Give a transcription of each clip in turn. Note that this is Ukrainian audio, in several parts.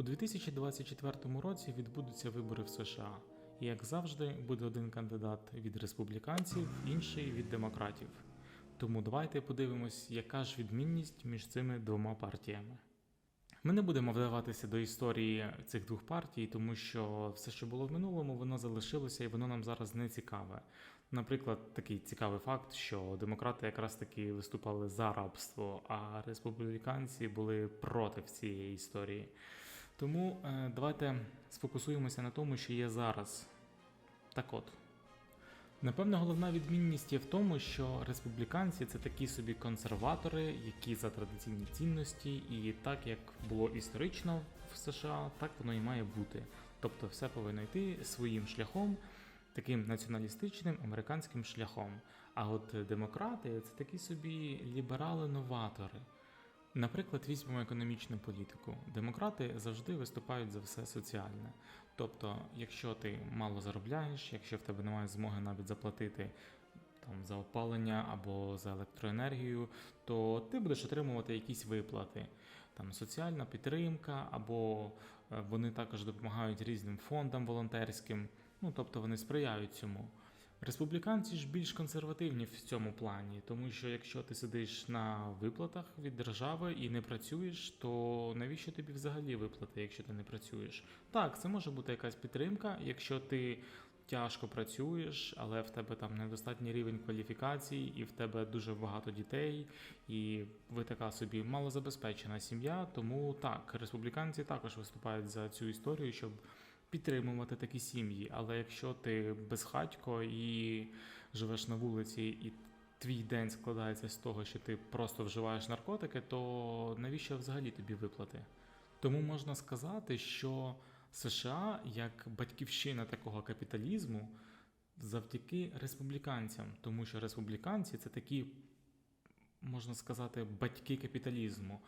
У 2024 році відбудуться вибори в США, і як завжди, буде один кандидат від республіканців, інший від демократів. Тому давайте подивимось, яка ж відмінність між цими двома партіями. Ми не будемо вдаватися до історії цих двох партій, тому що все, що було в минулому, воно залишилося і воно нам зараз не цікаве. Наприклад, такий цікавий факт, що демократи якраз таки виступали за рабство, а республіканці були проти цієї історії. Тому е, давайте сфокусуємося на тому, що є зараз. Так от. Напевно, головна відмінність є в тому, що республіканці це такі собі консерватори, які за традиційні цінності, і так як було історично в США, так воно і має бути. Тобто все повинно йти своїм шляхом, таким націоналістичним американським шляхом. А от демократи це такі собі ліберали-новатори. Наприклад, візьмемо економічну політику. Демократи завжди виступають за все соціальне. Тобто, якщо ти мало заробляєш, якщо в тебе немає змоги навіть заплатити там за опалення або за електроенергію, то ти будеш отримувати якісь виплати, там соціальна підтримка, або е, вони також допомагають різним фондам волонтерським. Ну тобто вони сприяють цьому. Республіканці ж більш консервативні в цьому плані, тому що якщо ти сидиш на виплатах від держави і не працюєш, то навіщо тобі взагалі виплати, якщо ти не працюєш? Так, це може бути якась підтримка, якщо ти тяжко працюєш, але в тебе там недостатній рівень кваліфікацій, і в тебе дуже багато дітей, і ви така собі малозабезпечена сім'я. Тому так, республіканці також виступають за цю історію, щоб підтримувати такі сім'ї. Але якщо ти безхатько і живеш на вулиці, і твій день складається з того, що ти просто вживаєш наркотики, то навіщо взагалі тобі виплати? Тому можна сказати, що США як батьківщина такого капіталізму завдяки республіканцям, тому що республіканці це такі, можна сказати, батьки капіталізму.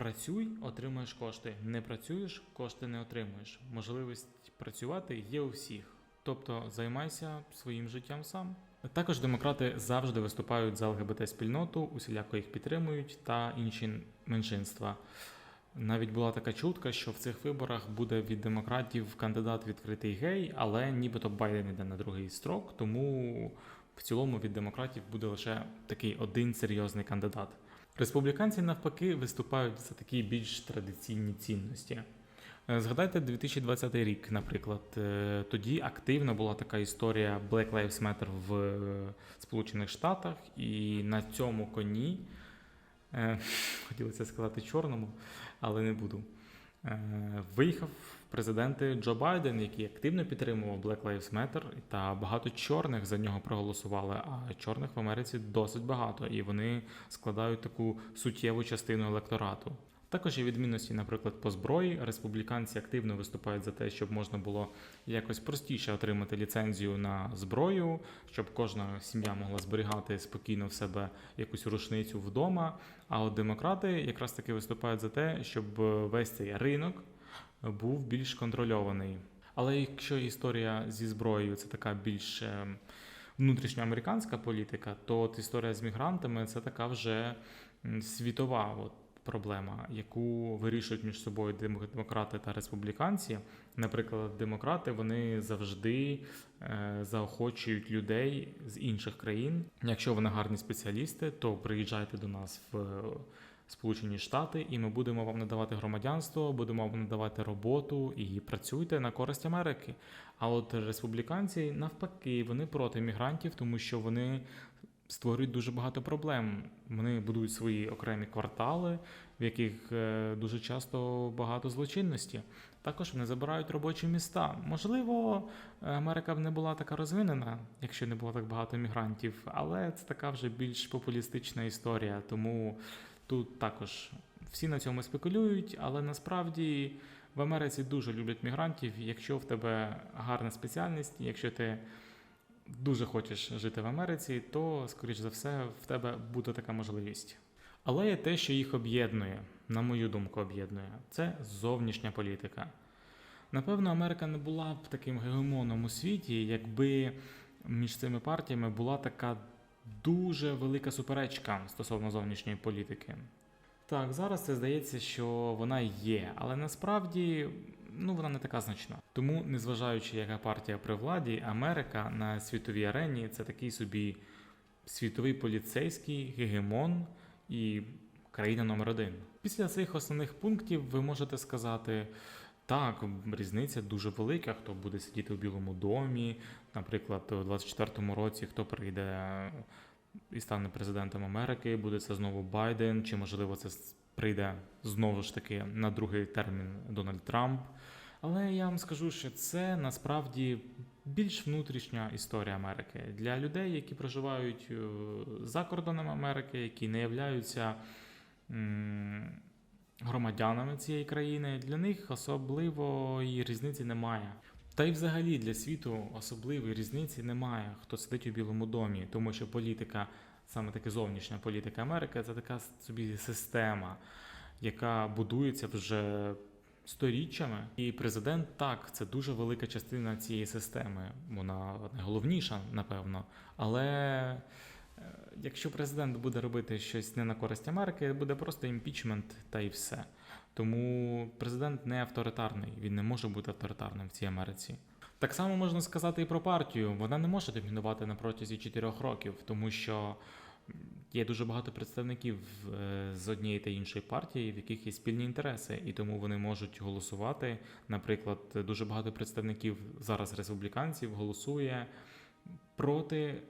Працюй, отримаєш кошти. Не працюєш, кошти не отримуєш. Можливість працювати є у всіх. Тобто займайся своїм життям сам. Також демократи завжди виступають за ЛГБТ-спільноту, усіляко їх підтримують та інші меншинства. Навіть була така чутка, що в цих виборах буде від демократів кандидат відкритий гей, але нібито Байден йде на другий строк, тому в цілому від демократів буде лише такий один серйозний кандидат. Республіканці навпаки виступають за такі більш традиційні цінності. Е, Згадайте 2020 рік, наприклад. Е, Тоді активно була така історія Black Lives Matter в е, Сполучених Штатах, і на цьому коні хотілося сказати чорному, але не буду. Е, Виїхав президенти Джо Байден, який активно підтримував Black Lives Matter, та багато чорних за нього проголосували. А чорних в Америці досить багато, і вони складають таку суттєву частину електорату. Також є відмінності, наприклад, по зброї. Республіканці активно виступають за те, щоб можна було якось простіше отримати ліцензію на зброю, щоб кожна сім'я могла зберігати спокійно в себе якусь рушницю вдома. А от демократи якраз таки виступають за те, щоб е, весь цей ринок був більш контрольований. Але якщо історія зі зброєю це така більш е, внутрішньоамериканська політика, то от історія з мігрантами це така вже світова от, проблема, яку вирішують між собою дем- демократи та республіканці. Наприклад, демократи вони завжди е, заохочують людей з інших країн. Якщо вони гарні спеціалісти, то приїжджайте до нас в Сполучені Штати, і ми будемо вам надавати громадянство, будемо вам надавати роботу і працюйте на користь Америки. А от республіканці навпаки, вони проти мігрантів, тому що вони створюють дуже багато проблем. Вони будують свої окремі квартали, в яких е, дуже часто багато злочинності. Також вони забирають робочі міста. Можливо, Америка б не була така розвинена, якщо не було так багато мігрантів, але це така вже більш популістична історія. Тому тут також всі на цьому спекулюють, але насправді в Америці дуже люблять мігрантів. Якщо в тебе гарна спеціальність, якщо ти дуже хочеш жити в Америці, то, скоріш за все, в тебе буде така можливість. Але є те, що їх об'єднує, на мою думку, об'єднує це зовнішня політика. Напевно, Америка не була б таким гегемоном у світі, якби між цими партіями була така дуже велика суперечка стосовно зовнішньої політики. Так, зараз це здається, що вона є, але насправді ну, вона не така значна. Тому, незважаючи, яка партія при владі, Америка на світовій арені це такий собі світовий поліцейський гегемон і країна номер один. Після цих основних пунктів ви можете сказати. Так, різниця дуже велика. Хто буде сидіти у Білому домі, наприклад, у 24-му році, хто прийде і стане президентом Америки, буде це знову Байден, чи можливо це прийде знову ж таки на другий термін Дональд Трамп. Але я вам скажу, що це насправді більш внутрішня історія Америки для людей, які проживають е, за кордоном Америки, які не являються громадянами цієї країни. Для них особливої різниці немає. Та й взагалі для світу особливої різниці немає, хто сидить у Білому домі, тому що політика, саме таки зовнішня політика Америки, це така собі система, яка будується вже сторіччями. І президент так, це дуже велика частина цієї системи. Вона найголовніша, напевно. Але е, якщо президент буде робити щось не на користь Америки, буде просто імпічмент та й все. Тому президент не авторитарний, він не може бути авторитарним в цій Америці. Так само можна сказати і про партію. Вона не може домінувати на протязі 4 років, тому що є дуже багато представників е, з однієї та іншої партії, в яких є спільні інтереси, і тому вони можуть голосувати. Наприклад, дуже багато представників зараз республіканців голосує проти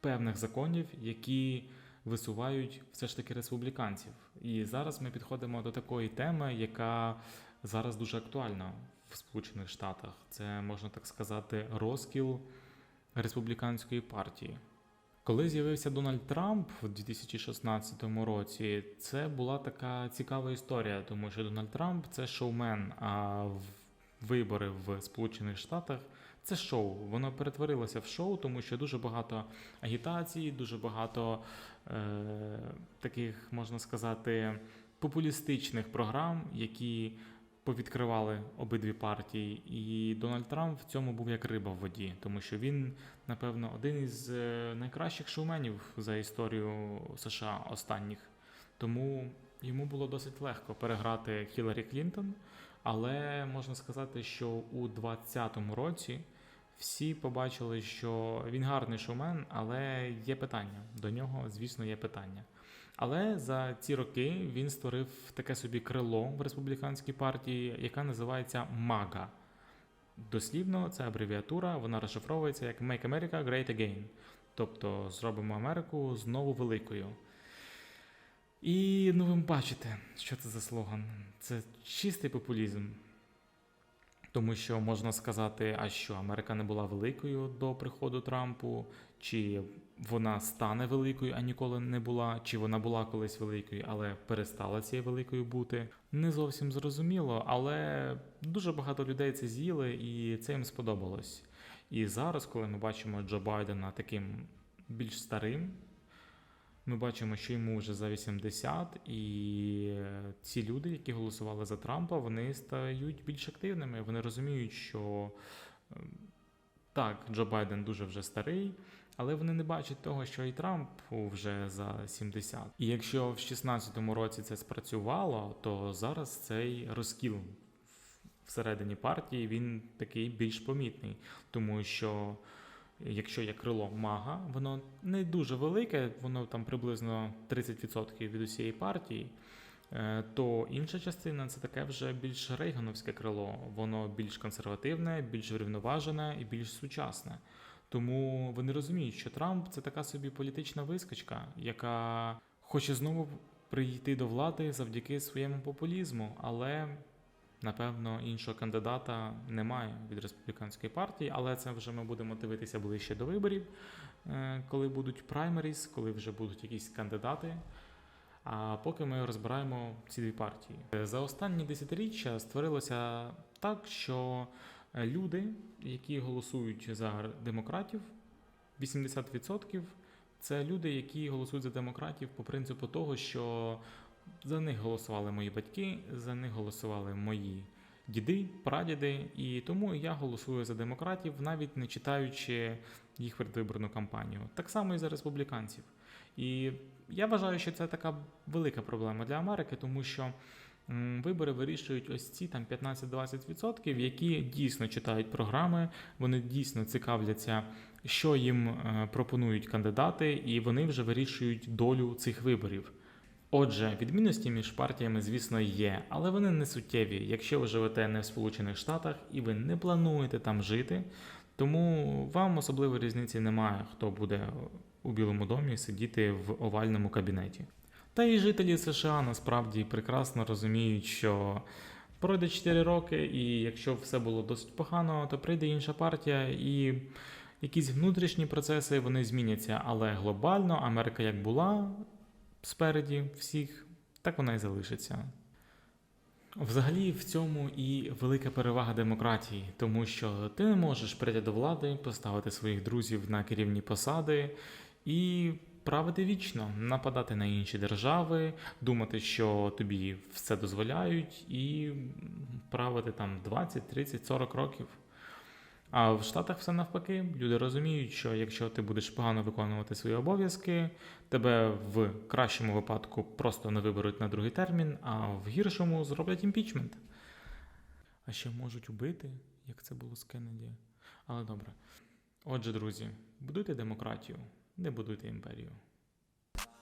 певних законів, які висувають все ж таки республіканців. І зараз ми підходимо до такої теми, яка зараз дуже актуальна в Сполучених Штатах. Це можна так сказати, розкіл республіканської партії. Коли з'явився Дональд Трамп у 2016 році, це була така цікава історія, тому що Дональд Трамп це шоумен, а в- вибори в Сполучених Штатах це шоу. Воно перетворилося в шоу, тому що дуже багато агітації, дуже багато е, таких, можна сказати, популістичних програм, які повідкривали обидві партії. І Дональд Трамп в цьому був як риба в воді, тому що він, напевно, один із е, найкращих шоуменів за історію США останніх. Тому йому було досить легко переграти Хіларі Клінтон. Але можна сказати, що у 2020 році всі побачили, що він гарний шоумен, але є питання. До нього, звісно, є питання. Але за ці роки він створив таке собі крило в республіканській партії, яка називається МАГА. Дослівно, це абревіатура, вона розшифровується як Make America Great Again. Тобто зробимо Америку знову великою. І ну ви бачите, що це за слоган. Це чистий популізм. Тому що можна сказати, а що Америка не була великою до приходу Трампу, чи вона стане великою, а ніколи не була, чи вона була колись великою, але перестала цією великою бути. Не зовсім зрозуміло, але дуже багато людей це з'їли і це їм сподобалось. І зараз, коли ми бачимо Джо Байдена таким більш старим, ми бачимо, що йому вже за 80, і ці люди, які голосували за Трампа, вони стають більш активними. Вони розуміють, що е, так, Джо Байден дуже вже старий, але вони не бачать того, що і Трамп вже за 70. І якщо в 16-му році це спрацювало, то зараз цей розкіл всередині партії він такий більш помітний, тому що якщо є крило мага, воно не дуже велике, воно там приблизно 30% від усієї партії. е, То інша частина це таке вже більш рейгановське крило, воно більш консервативне, більш врівноважене і більш сучасне. Тому вони розуміють, що Трамп це така собі політична вискочка, яка хоче знову прийти до влади завдяки своєму популізму, але напевно іншого кандидата немає від республіканської партії. Але це вже ми будемо дивитися ближче до виборів, е, коли будуть праймеріс, коли вже будуть якісь кандидати. А поки ми розбираємо ці дві партії. За останні десятиріччя створилося так, що люди, які голосують за демократів, 80% це люди, які голосують за демократів по принципу того, що за них голосували мої батьки, за них голосували мої діди, прадіди, і тому я голосую за демократів, навіть не читаючи їх передвиборну кампанію. Так само і за республіканців. І Я вважаю, що це така велика проблема для Америки, тому що вибори вирішують ось ці там 15-20%, які дійсно читають програми, вони дійсно цікавляться, що їм е, пропонують кандидати, і вони вже вирішують долю цих виборів. Отже, відмінності між партіями, звісно, є, але вони не суттєві, якщо ви живете не в Сполучених Штатах і ви не плануєте там жити, тому вам особливої різниці немає, хто буде у Білому домі сидіти в овальному кабінеті. Та і жителі США насправді прекрасно розуміють, що пройде 4 роки, і якщо все було досить погано, то прийде інша партія і якісь внутрішні процеси вони зміняться. Але глобально Америка як була спереді всіх, так вона і залишиться. Взагалі в цьому і велика перевага демократії, тому що ти не можеш прийти до влади, поставити своїх друзів на керівні посади і правити вічно, нападати на інші держави, думати, що тобі все дозволяють, і правити там 20, 30, 40 років. А в Штатах все навпаки. Люди розуміють, що якщо ти будеш погано виконувати свої обов'язки, тебе в кращому випадку просто не виберуть на другий термін, а в гіршому зроблять імпічмент. А ще можуть убити, як це було з Кеннеді. Але добре. Отже, друзі, будуйте демократію, не будуйте імперію.